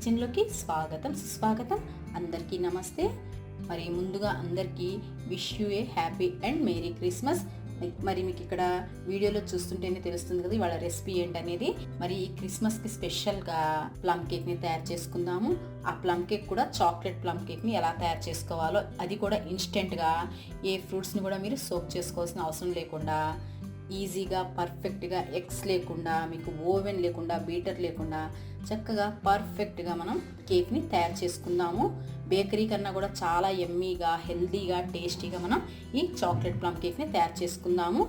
కిచెన్లోకి స్వాగతం సుస్వాగతం. అందరికీ నమస్తే. మరి ముందుగా అందరికీ wish you a happy and merry Christmas. మరి మీకు ఇక్కడ వీడియోలో చూస్తుంటేనే తెలుస్తుంది కదా ఇవాళ రెసిపీ ఏంటనేది. మరి ఈ క్రిస్మస్కి స్పెషల్గా ప్లమ్ కేక్ని తయారు చేసుకుందాము. ఆ ప్లమ్ కేక్ కూడా చాక్లెట్ ప్లమ్ కేక్ని ఎలా తయారు చేసుకోవాలో అది కూడా ఇన్స్టెంట్గా ఏ ఫ్రూట్స్ని కూడా మీరు సోప్ చేసుకోవాల్సిన అవసరం లేకుండా ఈజీగా పర్ఫెక్ట్గా ఎగ్స్ లేకుండా మీకు ఓవెన్ లేకుండా బీటర్ లేకుండా చక్కగా పర్ఫెక్ట్గా మనం కేక్ని తయారు చేసుకుందాము. బేకరీ కన్నా కూడా చాలా ఎమ్మీగా హెల్దీగా టేస్టీగా మనం ఈ చాక్లెట్ ప్లమ్ కేక్ని తయారు చేసుకుందాము.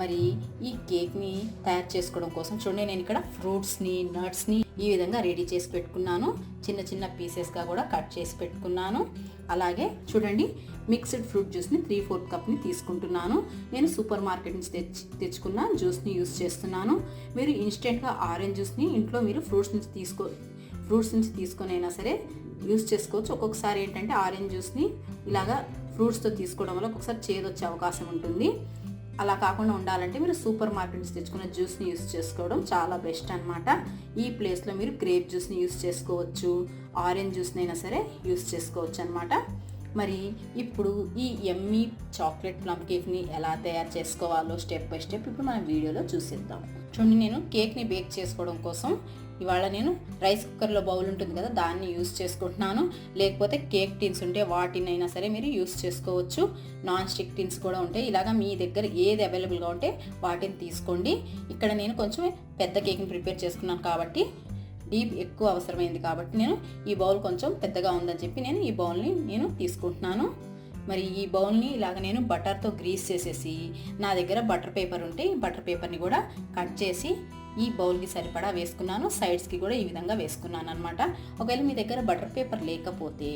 మరి ఈ కేక్ని తయారు చేసుకోవడం కోసం చూడండి నేను ఇక్కడ ఫ్రూట్స్ని నట్స్ని ఈ విధంగా రెడీ చేసి పెట్టుకున్నాను. చిన్న చిన్న పీసెస్గా కూడా కట్ చేసి పెట్టుకున్నాను. అలాగే చూడండి మిక్స్డ్ ఫ్రూట్ జ్యూస్ని త్రీ ఫోర్త్ కప్ని తీసుకుంటున్నాను. నేను సూపర్ మార్కెట్ నుంచి తెచ్చి తెచ్చుకున్న జ్యూస్ని యూస్ చేస్తున్నాను. మీరు ఇన్స్టెంట్గా ఆరెంజ్ జ్యూస్ని ఇంట్లో మీరు ఫ్రూట్స్ నుంచి తీసుకో ఫ్రూట్స్ నుంచి తీసుకొని అయినా సరే యూస్ చేసుకోవచ్చు. ఒక్కొక్కసారి ఏంటంటే ఆరెంజ్ జ్యూస్ని ఇలాగా ఫ్రూట్స్తో తీసుకోవడం వల్ల ఒక్కొక్కసారి చేదొచ్చే అవకాశం ఉంటుంది. అలా కాకుండా ఉండాలంటే మీరు సూపర్ మార్కెట్ నుంచి తెచ్చుకున్న జ్యూస్ని యూస్ చేసుకోవడం చాలా బెస్ట్ అనమాట ఈ ప్లేస్లో మీరు గ్రేప్ జ్యూస్ని యూస్ చేసుకోవచ్చు ఆరెంజ్ జ్యూస్ని అయినా సరే యూస్ చేసుకోవచ్చు అనమాట మరి ఇప్పుడు ఈ ఎమ్మీ చాక్లెట్ ప్లమ్ కేక్ని ఎలా తయారు చేసుకోవాలో స్టెప్ బై స్టెప్ ఇప్పుడు మనం వీడియోలో చూసిద్దాం. చూడండి నేను కేక్ని బేక్ చేసుకోవడం కోసం ఇవాళ నేను రైస్ కుక్కర్లో బౌల్ ఉంటుంది కదా దాన్ని యూస్ చేసుకుంటున్నాను. లేకపోతే కేక్ టిన్స్ ఉంటే వాటిని అయినా సరే మీరు యూస్ చేసుకోవచ్చు. నాన్ స్టిక్ టిన్స్ కూడా ఉంటాయి. ఇలాగా మీ దగ్గర ఏది అవైలబుల్గా ఉంటే వాటిని తీసుకోండి. ఇక్కడ నేను కొంచెం పెద్ద కేక్ని ప్రిపేర్ చేసుకున్నాను కాబట్టి డీప్ ఎక్కువ అవసరమైంది కాబట్టి నేను ఈ బౌల్ కొంచెం పెద్దగా ఉందని చెప్పి నేను ఈ బౌల్ని నేను తీసుకుంటున్నాను. మరి ఈ బౌల్ని ఇలాగ నేను బటర్తో గ్రీస్ చేసేసి నా దగ్గర బటర్ పేపర్ ఉంటే ఈ బటర్ పేపర్ని కూడా కట్ చేసి ఈ బౌల్కి సరిపడా వేసుకున్నాను. సైడ్స్కి కూడా ఈ విధంగా వేసుకున్నాను అనమాట ఒకవేళ మీ దగ్గర బటర్ పేపర్ లేకపోతే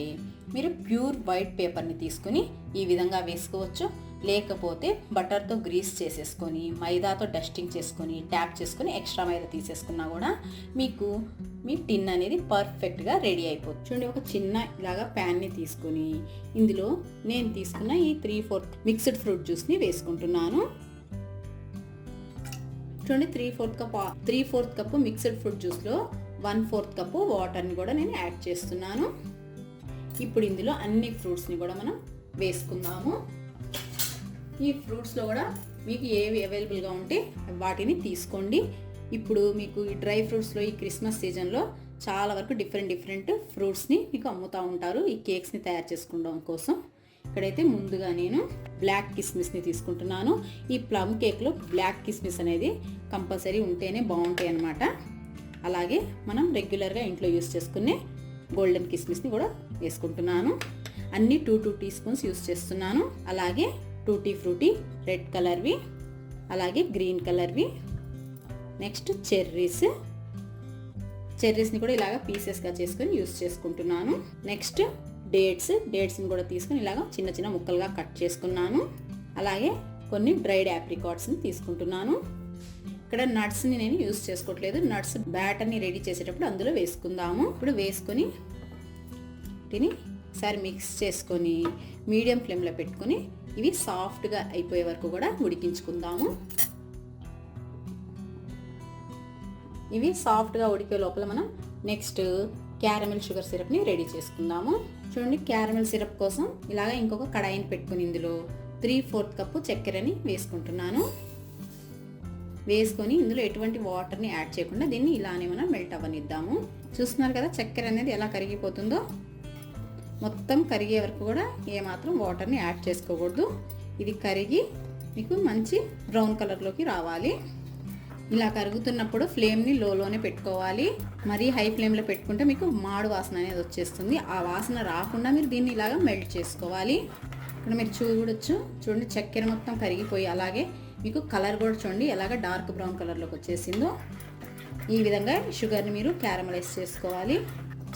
మీరు ప్యూర్ వైట్ పేపర్ని తీసుకుని ఈ విధంగా వేసుకోవచ్చు. లేకపోతే బటర్తో గ్రీస్ చేసేసుకొని మైదాతో డస్టింగ్ చేసుకొని ట్యాప్ చేసుకొని ఎక్స్ట్రా మైదా తీసేసుకున్నా కూడా మీకు మీ టిన్ అనేది పర్ఫెక్ట్గా రెడీ అయిపోతుంది. చూడండి ఒక చిన్న ఇలాగా ప్యాన్ని తీసుకొని ఇందులో నేను తీసుకున్న ఈ త్రీ ఫోర్త్ మిక్స్డ్ ఫ్రూట్ జ్యూస్ని వేసుకుంటున్నాను. చూడండి three fourth cup three fourth cup mixed fruit జ్యూస్లో one fourth cup వాటర్ని కూడా నేను యాడ్ చేస్తున్నాను. ఇప్పుడు ఇందులో అన్ని ఫ్రూట్స్ని కూడా మనం వేసుకుందాము. ఈ ఫ్రూట్స్లో కూడా మీకు ఏవి అవైలబుల్గా ఉంటే వాటిని తీసుకోండి. ఇప్పుడు మీకు ఈ డ్రై ఫ్రూట్స్లో ఈ క్రిస్మస్ సీజన్లో చాలా వరకు డిఫరెంట్ డిఫరెంట్ ఫ్రూట్స్ని మీకు అమ్ముతూ ఉంటారు. ఈ కేక్స్ని తయారు చేసుకోవడం కోసం. ఇక్కడైతే ముందుగా నేను బ్లాక్ కిస్మిస్ని తీసుకుంటున్నాను. ఈ ప్లమ్ కేక్లో బ్లాక్ కిస్మిస్ అనేది కంపల్సరీ ఉంటేనే బాగుంటాయి అన్నమాట. అలాగే మనం రెగ్యులర్గా ఇంట్లో యూస్ చేసుకునే గోల్డెన్ కిస్మిస్ని కూడా వేసుకుంటున్నాను. అన్నీ two two teaspoons use చేస్తున్నాను. అలాగే టూటీ ఫ్రూటీ రెడ్ కలర్వి అలాగే గ్రీన్ కలర్వి. Next cherries. చెర్రీస్ని కూడా ఇలాగ పీసెస్గా చేసుకొని యూస్ చేసుకుంటున్నాను. నెక్స్ట్ డేట్స్ డేట్స్ని కూడా తీసుకుని ఇలాగ చిన్న చిన్న ముక్కలుగా కట్ చేసుకున్నాను. అలాగే కొన్ని డ్రైడ్ యాప్రికాట్స్ని తీసుకుంటున్నాను. ఇక్కడ నట్స్ని నేను యూస్ చేసుకోవట్లేదు. నట్స్ బ్యాటర్ని రెడీ చేసేటప్పుడు అందులో వేసుకుందాము. ఇప్పుడు వేసుకొని తిని ఒకసారి మిక్స్ చేసుకొని మీడియం ఫ్లేమ్లో పెట్టుకొని ఇవి సాఫ్ట్గా అయిపోయే వరకు కూడా ఉడికించుకుందాము. ఇవి సాఫ్ట్గా ఉడికే లోపల మనం నెక్స్ట్ క్యారమెల్ షుగర్ సిరప్ని రెడీ చేసుకుందాము. చూడండి క్యారమెల్ సిరప్ కోసం ఇలాగ ఇంకొక కడాయిని పెట్టుకుని ఇందులో త్రీ ఫోర్త్ కప్పు చక్కెరని వేసుకుంటున్నాను. వేసుకొని ఇందులో ఎటువంటి వాటర్ని యాడ్ చేయకుండా దీన్ని ఇలానే మనం మెల్ట్ అవ్వనిద్దాము. చూస్తున్నారు కదా చక్కెర అనేది ఎలా కరిగిపోతుందో? మొత్తం కరిగే వరకు కూడా ఏమాత్రం వాటర్ని యాడ్ చేసుకోకూడదు. ఇది కరిగి మీకు మంచి బ్రౌన్ కలర్లోకి రావాలి. ఇలా కరుగుతున్నప్పుడు ఫ్లేమ్ని లోలోనే పెట్టుకోవాలి. మరీ హై ఫ్లేమ్లో పెట్టుకుంటే మీకు మాడు వాసన అనేది వచ్చేస్తుంది. ఆ వాసన రాకుండా మీరు దీన్ని ఇలాగా మెల్ట్ చేసుకోవాలి. ఇక్కడ మీరు చూడొచ్చు. చూడండి చక్కెర మొత్తం కరిగిపోయి అలాగే మీకు కలర్ కూడా చూడండి ఎలాగ డార్క్ బ్రౌన్ కలర్లోకి వచ్చేసిందో. ఈ విధంగా షుగర్ని మీరు క్యారమలైజ్ చేసుకోవాలి.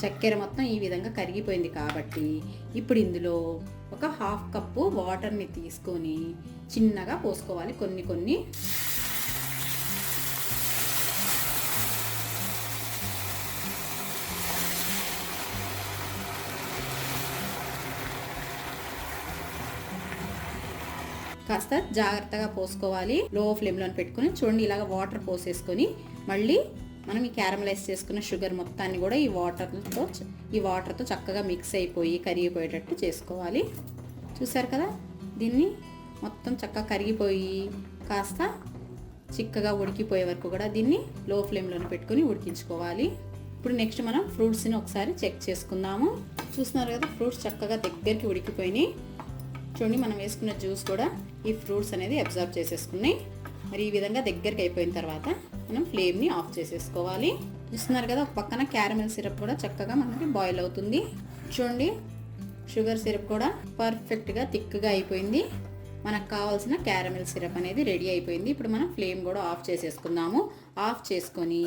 చక్కెర మొత్తం ఈ విధంగా కరిగిపోయింది కాబట్టి ఇప్పుడు ఇందులో ఒక హాఫ్ కప్పు వాటర్ని తీసుకొని చిన్నగా పోసుకోవాలి. కొన్ని కొన్ని కాస్త జాగ్రత్తగా పోసుకోవాలి. లో ఫ్లేమ్లో పెట్టుకొని చూడండి ఇలాగ వాటర్ పోసేసుకొని మళ్ళీ మనం ఈ క్యారమలైజ్ చేసుకున్న షుగర్ మొత్తాన్ని కూడా ఈ వాటర్తో ఈ వాటర్తో చక్కగా మిక్స్ అయిపోయి కరిగిపోయేటట్టు చేసుకోవాలి. చూసారు కదా? దీన్ని మొత్తం చక్కగా కరిగిపోయి కాస్త చిక్కగా ఉడికిపోయే వరకు కూడా దీన్ని లో ఫ్లేమ్లోనే పెట్టుకొని ఉడికించుకోవాలి. ఇప్పుడు నెక్స్ట్ మనం ఫ్రూట్స్ని ఒకసారి చెక్ చేసుకుందాము. చూస్తున్నారు కదా ఫ్రూట్స్ చక్కగా దగ్గరికి ఉడికిపోయినాయి. చూడండి మనం వేసుకున్న జ్యూస్ కూడా ఈ ఫ్రూట్స్ అనేది అబ్జర్వ్ చేసేసుకున్నాయి మరి ఈ విధంగా దగ్గరికి అయిపోయిన తర్వాత మనం ఫ్లేమ్ని ఆఫ్ చేసేసుకోవాలి. చూస్తున్నారు కదా ఒక పక్కన క్యారమెల్ సిరప్ కూడా చక్కగా మనకి బాయిల్ అవుతుంది. చూడండి షుగర్ సిరప్ కూడా పర్ఫెక్ట్గా థిక్గా అయిపోయింది. మనకు కావాల్సిన క్యారమెల్ సిరప్ అనేది రెడీ అయిపోయింది. ఇప్పుడు మనం ఫ్లేమ్ కూడా ఆఫ్ చేసేసుకుందాము. ఆఫ్ చేసుకొని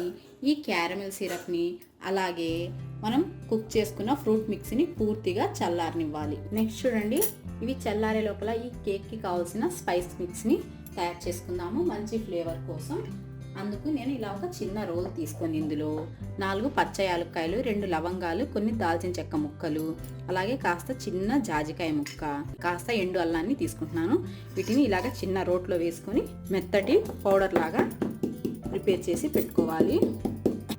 ఈ క్యారమెల్ సిరప్ని అలాగే మనం కుక్ చేసుకున్న ఫ్రూట్ మిక్స్ని పూర్తిగా చల్లారనివ్వాలి. నెక్స్ట్ చూడండి ఇవి చల్లారే లోపల ఈ కేక్కి కావాల్సిన స్పైస్ మిక్స్ని తయారు చేసుకుందాము మంచి ఫ్లేవర్ కోసం. అందుకు నేను ఇలా ఒక చిన్న రోల్ తీసుకొని ఇందులో నాలుగు పచ్చ యాలక్కాయలు రెండు లవంగాలు కొన్ని దాల్చిన చెక్క ముక్కలు అలాగే కాస్త చిన్న జాజికాయ ముక్క కాస్త ఎండు అల్లాన్ని తీసుకుంటున్నాను. వీటిని ఇలాగ చిన్న రోట్లో వేసుకొని మెత్తటి పౌడర్ లాగా ప్రిపేర్ చేసి పెట్టుకోవాలి.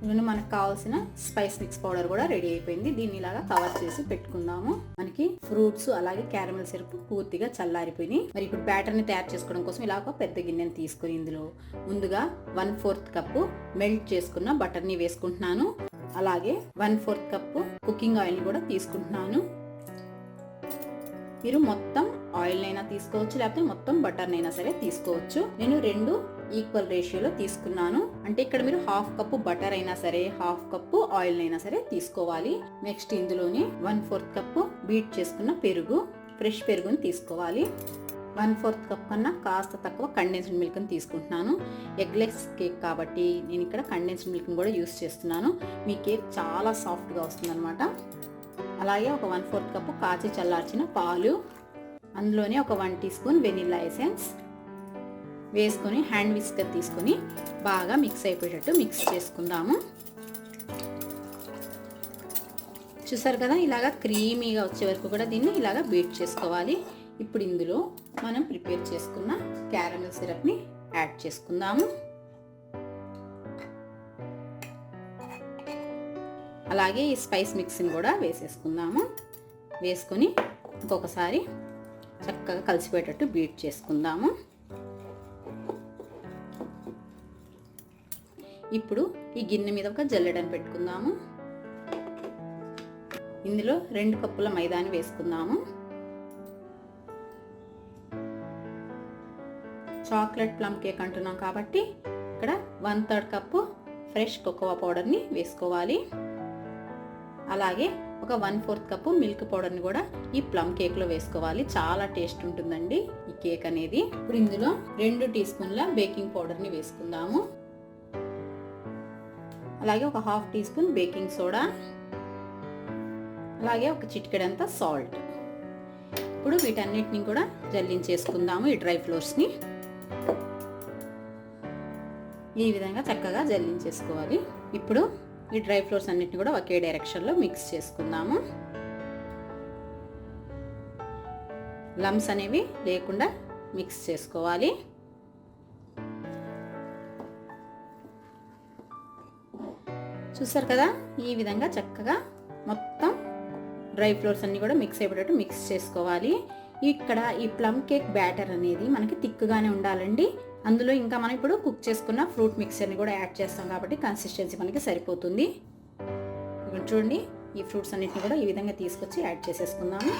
ఇవన్నీ మనకు కావాల్సిన స్పైస్ మిక్స్ పౌడర్ కూడా రెడీ అయిపోయింది. దీన్ని ఇలాగా కవర్ చేసి పెట్టుకుందాము. మనకి ఫ్రూట్స్ అలాగే క్యారమెల్ సిరప్ పూర్తిగా చల్లారిపోయినాయి. మరి ఇప్పుడు బ్యాటర్ని తయారు చేసుకోవడం కోసం ఇలా ఒక పెద్ద గిన్నెని తీసుకుని ఇందులో ముందుగా వన్ ఫోర్త్ కప్పు మెల్ట్ చేసుకున్న బటర్ని వేసుకుంటున్నాను. అలాగే one fourth cup cooking oil కూడా తీసుకుంటున్నాను. మీరు మొత్తం ఆయిల్ అయినా తీసుకోవచ్చు లేకపోతే మొత్తం బటర్ అయినా సరే తీసుకోవచ్చు. నేను రెండు ఈక్వల్ రేషియోలో తీసుకున్నాను. అంటే ఇక్కడ మీరు హాఫ్ కప్పు బటర్ అయినా సరే హాఫ్ కప్పు ఆయిల్ అయినా సరే తీసుకోవాలి. నెక్స్ట్ ఇందులోనే వన్ ఫోర్త్ కప్పు బీట్ చేసుకున్న పెరుగు ఫ్రెష్ పెరుగుని తీసుకోవాలి. వన్ ఫోర్త్ కప్ కన్నా కాస్త తక్కువ కండెన్స్డ్ మిల్క్ని తీసుకుంటున్నాను. ఎగ్లెస్ కేక్ కాబట్టి నేను ఇక్కడ కండెన్స్డ్ మిల్క్ని కూడా యూస్ చేస్తున్నాను. మీ కేక్ చాలా సాఫ్ట్గా వస్తుందన్నమాట. అలాగే ఒక వన్ ఫోర్త్ కప్పు కాచి చల్లార్చిన పాలు అందులోనే ఒక one teaspoon vanilla essence వేసుకొని హ్యాండ్ విస్కర్ తీసుకొని బాగా మిక్స్ అయిపోయేటట్టు మిక్స్ చేసుకుందాము. చూసారు కదా ఇలాగా క్రీమీగా వచ్చే వరకు కూడా దీన్ని ఇలాగా బీట్ చేసుకోవాలి. ఇప్పుడు ఇందులో మనం ప్రిపేర్ చేసుకున్న క్యారమల్ సిరప్ని యాడ్ చేసుకుందాము. అలాగే ఈ స్పైస్ మిక్స్ని కూడా వేసేసుకుందాము. వేసుకొని ఇంకొకసారి చక్కగా కలిసిపోయేటట్టు బీట్ చేసుకుందాము. ఇప్పుడు ఈ గిన్నె మీద ఒక జల్లెడని పెట్టుకుందాము. ఇందులో రెండు కప్పుల మైదాని వేసుకుందాము. చాక్లెట్ ప్లమ్ కేక్ అంటున్నాం కాబట్టి ఇక్కడ one third cup fresh cocoa పౌడర్ని వేసుకోవాలి. అలాగే ఒక వన్ ఫోర్త్ కప్పు మిల్క్ పౌడర్ని కూడా ఈ ప్లమ్ కేక్లో వేసుకోవాలి. చాలా టేస్ట్ ఉంటుందండి ఈ కేక్ అనేది. ఇప్పుడు ఇందులో రెండు టీ స్పూన్ల బేకింగ్ పౌడర్ని వేసుకుందాము. అలాగే ఒక half teaspoon baking soda అలాగే ఒక చిటికెడంత సాల్ట్. ఇప్పుడు వీటన్నిటిని కూడా జల్లించేసుకుందాము ఈ డ్రై ఫ్లోర్స్ని. ఈ విధంగా చక్కగా జల్లించేసుకోవాలి. ఇప్పుడు ఈ డ్రై ఫ్లోర్స్ అన్నిటిని కూడా ఒకే డైరెక్షన్లో మిక్స్ చేసుకుందాము. లమ్స్ అనేవి లేకుండా మిక్స్ చేసుకోవాలి. చూసారు కదా? ఈ విధంగా చక్కగా మొత్తం డ్రై ఫ్రూట్స్ అన్ని కూడా మిక్స్ అయిపోయేటట్టు మిక్స్ చేసుకోవాలి. ఇక్కడ ఈ ప్లమ్ కేక్ బ్యాటర్ అనేది మనకి థిక్గానే ఉండాలండి. అందులో ఇంకా మనం ఇప్పుడు కుక్ చేసుకున్న ఫ్రూట్ మిక్సర్ని కూడా యాడ్ చేస్తాం కాబట్టి కన్సిస్టెన్సీ మనకి సరిపోతుంది. ఇప్పుడు చూడండి ఈ ఫ్రూట్స్ అన్నిటిని కూడా ఈ విధంగా తీసుకొచ్చి యాడ్ చేసేసుకుందాము.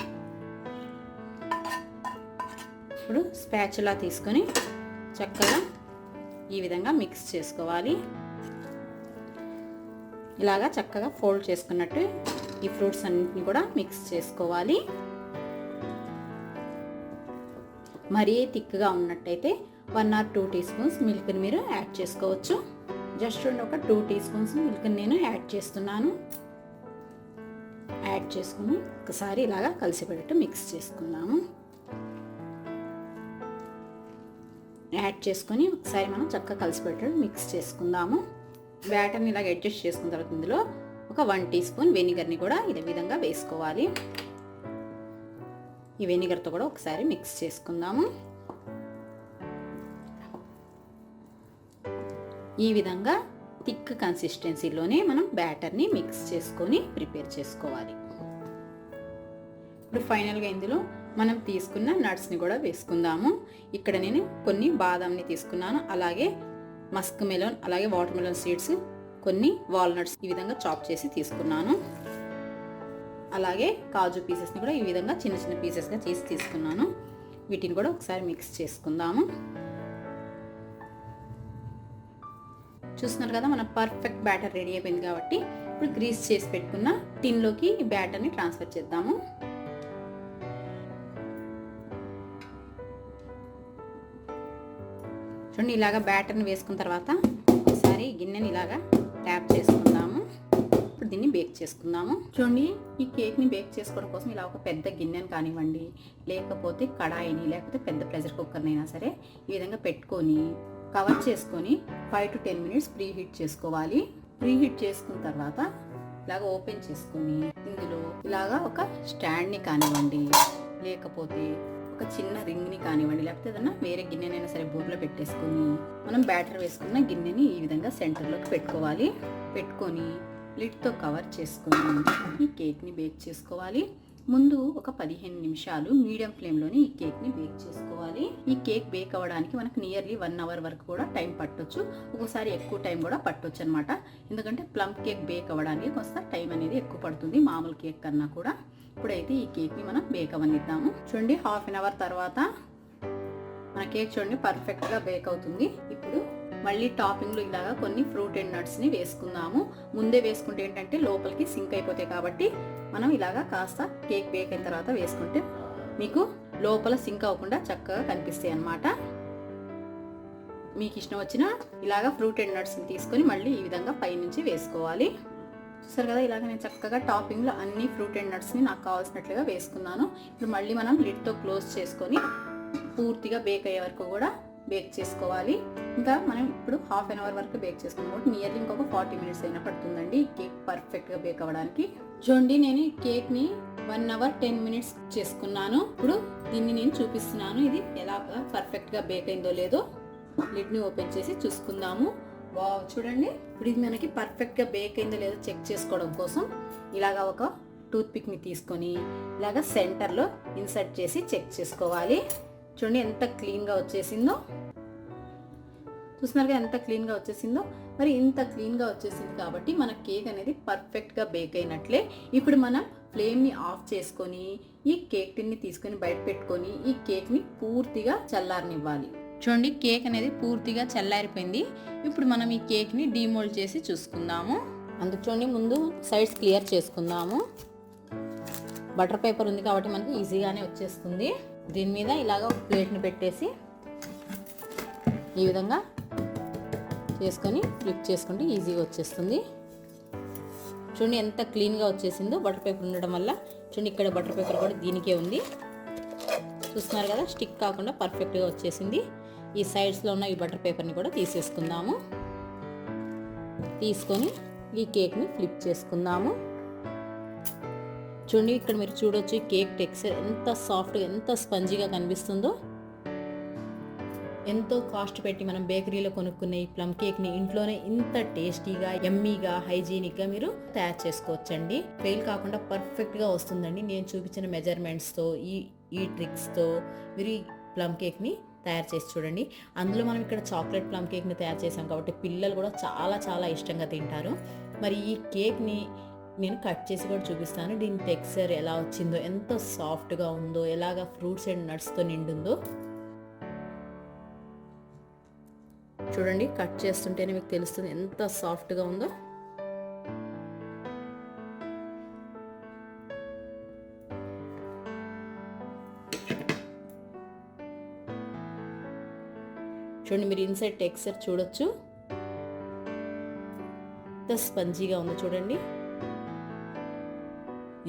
ఇప్పుడు స్పాచులా తీసుకొని చక్కగా ఈ విధంగా మిక్స్ చేసుకోవాలి. ఇలాగా చక్కగా ఫోల్డ్ చేసుకున్నట్టు ఈ ఫ్రూట్స్ అన్నింటిని కూడా మిక్స్ చేసుకోవాలి. మరీ థిక్గా ఉన్నట్టయితే one or two teaspoons మిల్క్ని మీరు యాడ్ చేసుకోవచ్చు. జస్ట్ ఒక టూ టీ స్పూన్స్ మిల్క్ని నేను యాడ్ చేస్తున్నాను. యాడ్ చేసుకుని ఒకసారి ఇలాగా కలిసిపెట్టేట్టు మిక్స్ చేసుకున్నాము యాడ్ చేసుకొని ఒకసారి మనం చక్కగా కలిసిపెట్టేట్టు మిక్స్ చేసుకుందాము. బ్యాటర్ని ఇలాగ అడ్జస్ట్ చేసుకున్న తర్వాత ఇందులో ఒక వన్ టీ స్పూన్ వెనిగర్ని కూడా ఇదే విధంగా వేసుకోవాలి. ఈ వెనిగర్తో కూడా ఒకసారి మిక్స్ చేసుకుందాము. ఈ విధంగా థిక్ కన్సిస్టెన్సీలోనే మనం బ్యాటర్ని మిక్స్ చేసుకొని ప్రిపేర్ చేసుకోవాలి. ఇప్పుడు ఫైనల్గా ఇందులో మనం తీసుకున్న నట్స్ని కూడా వేసుకుందాము. ఇక్కడ నేను కొన్ని బాదంని తీసుకున్నాను. అలాగే మస్క్ మెలోన్ అలాగే వాటర్ మెలోన్ సీడ్స్ కొన్ని వాల్నట్స్ ఈ విధంగా చాప్ చేసి తీసుకున్నాను. అలాగే కాజు పీసెస్ని కూడా ఈ విధంగా చిన్న చిన్న పీసెస్గా చేసి తీసుకున్నాను. వీటిని కూడా ఒకసారి మిక్స్ చేసుకుందాము. చూస్తున్నారు కదా మన పర్ఫెక్ట్ బ్యాటర్ రెడీ అయిపోయింది కాబట్టి ఇప్పుడు గ్రీస్ చేసి పెట్టుకున్న టిన్లోకి బ్యాటర్ని ట్రాన్స్ఫర్ చేద్దాము. చూడండి ఇలాగ బ్యాటర్ని వేసుకున్న తర్వాత ఒకసారి గిన్నెని ఇలాగా ట్యాప్ చేసుకుందాము. ఇప్పుడు దీన్ని బేక్ చేసుకుందాము. చూడండి ఈ కేక్ని బేక్ చేసుకోవడం కోసం ఇలా ఒక పెద్ద గిన్నెని కానివ్వండి లేకపోతే కడాయిని లేకపోతే పెద్ద ప్రెషర్ కుక్కర్నైనా సరే ఈ విధంగా పెట్టుకొని కవర్ చేసుకొని five to ten minutes preheat చేసుకోవాలి. ప్రీ హీట్ చేసుకున్న తర్వాత ఇలాగ ఓపెన్ చేసుకొని ఇందులో ఇలాగా ఒక స్టాండ్ని కానివ్వండి లేకపోతే ఒక చిన్న రింగ్ని కానివ్వండి లేకపోతే ఏదన్నా వేరే గిన్నెనైనా సరే బూర్లో పెట్టేసుకొని మనం బ్యాటర్ వేసుకున్న గిన్నెని ఈ విధంగా సెంటర్లోకి పెట్టుకోవాలి. పెట్టుకొని లిడ్తో కవర్ చేసుకొని ఈ కేక్ని బేక్ చేసుకోవాలి. ముందు ఒక పదిహేను నిమిషాలు మీడియం ఫ్లేమ్లోనే ఈ కేక్ని బేక్ చేసుకోవాలి. ఈ కేక్ బేక్ అవ్వడానికి మనకు నియర్లీ వన్ అవర్ వరకు కూడా టైం పట్టొచ్చు. ఒక్కోసారి ఎక్కువ టైం కూడా పట్టొచ్చు అనమాట ఎందుకంటే ప్లమ్ కేక్ బేక్ అవ్వడానికి కొంత టైం అనేది ఎక్కువ పడుతుంది మామూలు కేక్ కన్నా కూడా. ఇప్పుడైతే ఈ కేక్ని మనం బేక్ అవ్వనిద్దాము చూడండి హాఫ్ అన్ అవర్ తర్వాత మన కేక్ చూడండి పర్ఫెక్ట్గా బేక్ అవుతుంది ఇప్పుడు మళ్ళీ టాపింగ్లో ఇలాగా కొన్ని ఫ్రూట్ అండ్ నట్స్ని వేసుకుందాము. ముందే వేసుకుంటే ఏంటంటే లోపలికి సింక్ అయిపోతాయి కాబట్టి మనం ఇలాగా కాస్త కేక్ బేక్ అయిన తర్వాత వేసుకుంటే మీకు లోపల సింక్ అవ్వకుండా చక్కగా కనిపిస్తాయి అన్నమాట. మీకు ఇష్టం వచ్చిన ఇలాగా ఫ్రూట్ అండ్ నట్స్ని తీసుకొని మళ్ళీ ఈ విధంగా పైనుంచి వేసుకోవాలి. చూసారు కదా ఇలాగ నేను చక్కగా టాపింగ్లో అన్ని ఫ్రూట్ అండ్ నట్స్ని నాకు కావాల్సినట్లుగా వేసుకున్నాను. ఇప్పుడు మళ్ళీ మనం లిడ్తో క్లోజ్ చేసుకొని పూర్తిగా బేక్ అయ్యే వరకు కూడా బేక్ చేసుకోవాలి. ఇంకా మనం ఇప్పుడు హాఫ్ అన్ అవర్ వరకు బేక్ చేసుకున్నాం కాబట్టి నియర్లీ ఇంకొక ఫార్టీ మినిట్స్ అయినా పడుతుందండి ఈ కేక్ పర్ఫెక్ట్గా బేక్ అవ్వడానికి. చూడండి నేను ఈ కేక్ని వన్ అవర్ టెన్ మినిట్స్ చేసుకున్నాను. ఇప్పుడు దీన్ని నేను చూపిస్తున్నాను. ఇది ఎలా పర్ఫెక్ట్గా బేక్ అయిందో లేదో. లిడ్ని ఓపెన్ చేసి చూసుకుందాము. వావ్ చూడండి. ఇప్పుడు ఇది మనకి పర్ఫెక్ట్గా బేక్ అయిందో లేదో చెక్ చేసుకోవడం కోసం ఇలాగా ఒక టూత్పిక్ని తీసుకొని ఇలాగ సెంటర్లో ఇన్సర్ట్ చేసి చెక్ చేసుకోవాలి. చూడండి ఎంత క్లీన్గా వచ్చేసిందో. చూస్తున్నారుగా ఎంత క్లీన్గా వచ్చేసిందో? మరి ఇంత క్లీన్గా వచ్చేసింది కాబట్టి మన కేక్ అనేది పర్ఫెక్ట్గా బేక్ అయినట్లే. ఇప్పుడు మనం ఫ్లేమ్ని ఆఫ్ చేసుకొని ఈ కేక్ టిన్ని తీసుకొని బయట పెట్టుకొని ఈ కేక్ని పూర్తిగా చల్లారనివ్వాలి. చూడండి కేక్ అనేది పూర్తిగా చల్లారిపోయింది. ఇప్పుడు మనం ఈ కేక్ని డీమోల్డ్ చేసి చూసుకుందాము. అందుకు చూడండి ముందు సైడ్స్ క్లియర్ చేసుకుందాము. బటర్ పేపర్ ఉంది కాబట్టి మనకి ఈజీగానే వచ్చేస్తుంది. దీని మీద ఇలాగ ఒక ప్లేట్ని పెట్టేసి ఈ విధంగా చేసుకొని ఫ్లిప్ చేసుకుంటే ఈజీగా వచ్చేస్తుంది. చూడండి ఎంత క్లీన్గా వచ్చేసిందో బటర్ పేపర్ ఉండడం వల్ల. చూడండి ఇక్కడ బటర్ పేపర్ కూడా దీనికే ఉంది. చూస్తున్నారు కదా స్టిక్ కాకుండా పర్ఫెక్ట్గా వచ్చేసింది. ఈ సైడ్స్లో ఉన్న ఈ బటర్ పేపర్ని కూడా తీసేసుకుందాము. తీసుకొని ఈ కేక్ని ఫ్లిప్ చేసుకుందాము. చూడండి ఇక్కడ మీరు చూడొచ్చు కేక్ టెక్స్చర్ ఎంత సాఫ్ట్గా ఎంత స్పంజీగా కనిపిస్తుందో. ఎంతో కాస్ట్ పెట్టి మనం బేకరీలో కొనుక్కునే ఈ ప్లమ్ కేక్ని ఇంట్లోనే ఇంత టేస్టీగా ఎమ్మీగా హైజీనిక్గా మీరు తయారు చేసుకోవచ్చండి. ఫెయిల్ కాకుండా పర్ఫెక్ట్గా వస్తుందండి. నేను చూపించిన మెజర్మెంట్స్తో ఈ ఈ ట్రిక్స్తో మీరు ఈ ప్లమ్ కేక్ని తయారు చేసి చూడండి. అందులో మనం ఇక్కడ చాక్లెట్ ప్లమ్ కేక్ని తయారు చేసాం కాబట్టి పిల్లలు కూడా చాలా చాలా ఇష్టంగా తింటారు. మరి ఈ కేక్ని నేను కట్ చేసి కూడా చూపిస్తాను. దీని టెక్స్చర్ ఎలా వచ్చిందో ఎంత సాఫ్ట్గా ఉందో ఎలాగ ఫ్రూట్స్ అండ్ నట్స్తో నిండుందో. చూడండి కట్ చేస్తుంటేనే మీకు తెలుస్తుంది ఎంత సాఫ్ట్గా ఉందో. చూడండి మీరు ఇన్సైడ్ టెక్స్చర్ చూడొచ్చు. ఎంత స్పంజీగా ఉందో చూడండి.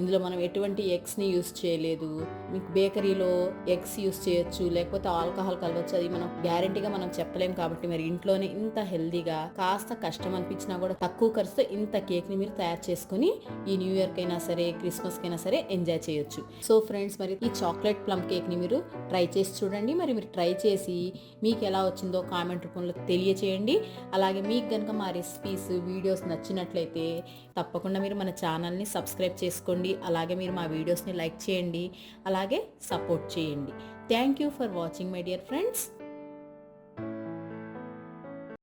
ఇందులో మనం ఎటువంటి ఎగ్స్ని యూస్ చేయలేదు. మీకు బేకరీలో ఎగ్స్ యూస్ చేయొచ్చు లేకపోతే ఆల్కహాల్ కలవచ్చు. అది మనం గ్యారంటీగా మనం చెప్పలేం కాబట్టి మరి ఇంట్లోనే ఇంత హెల్దీగా కాస్త కష్టం అనిపించినా కూడా తక్కువ ఖర్చుతో ఇంత కేక్ని మీరు తయారు చేసుకుని ఈ న్యూ ఇయర్ కైనా సరే క్రిస్మస్ కైనా సరే ఎంజాయ్ చేయొచ్చు. సో ఫ్రెండ్స్ మరి ఈ చాక్లెట్ ప్లమ్ కేక్ని మీరు ట్రై చేసి చూడండి. మరి మీరు ట్రై చేసి మీకు ఎలా వచ్చిందో కామెంట్ రూపంలో తెలియచేయండి. అలాగే మీకు కనుక మా రెసిపీస్ వీడియోస్ నచ్చినట్లయితే తప్పకుండా మీరు మన ఛానల్ని సబ్స్క్రైబ్ చేసుకోండి. అలాగే మీరు మా వీడియోస్ని లైక్ చేయండి అలాగే సపోర్ట్ చేయండి. Thank you for watching my dear friends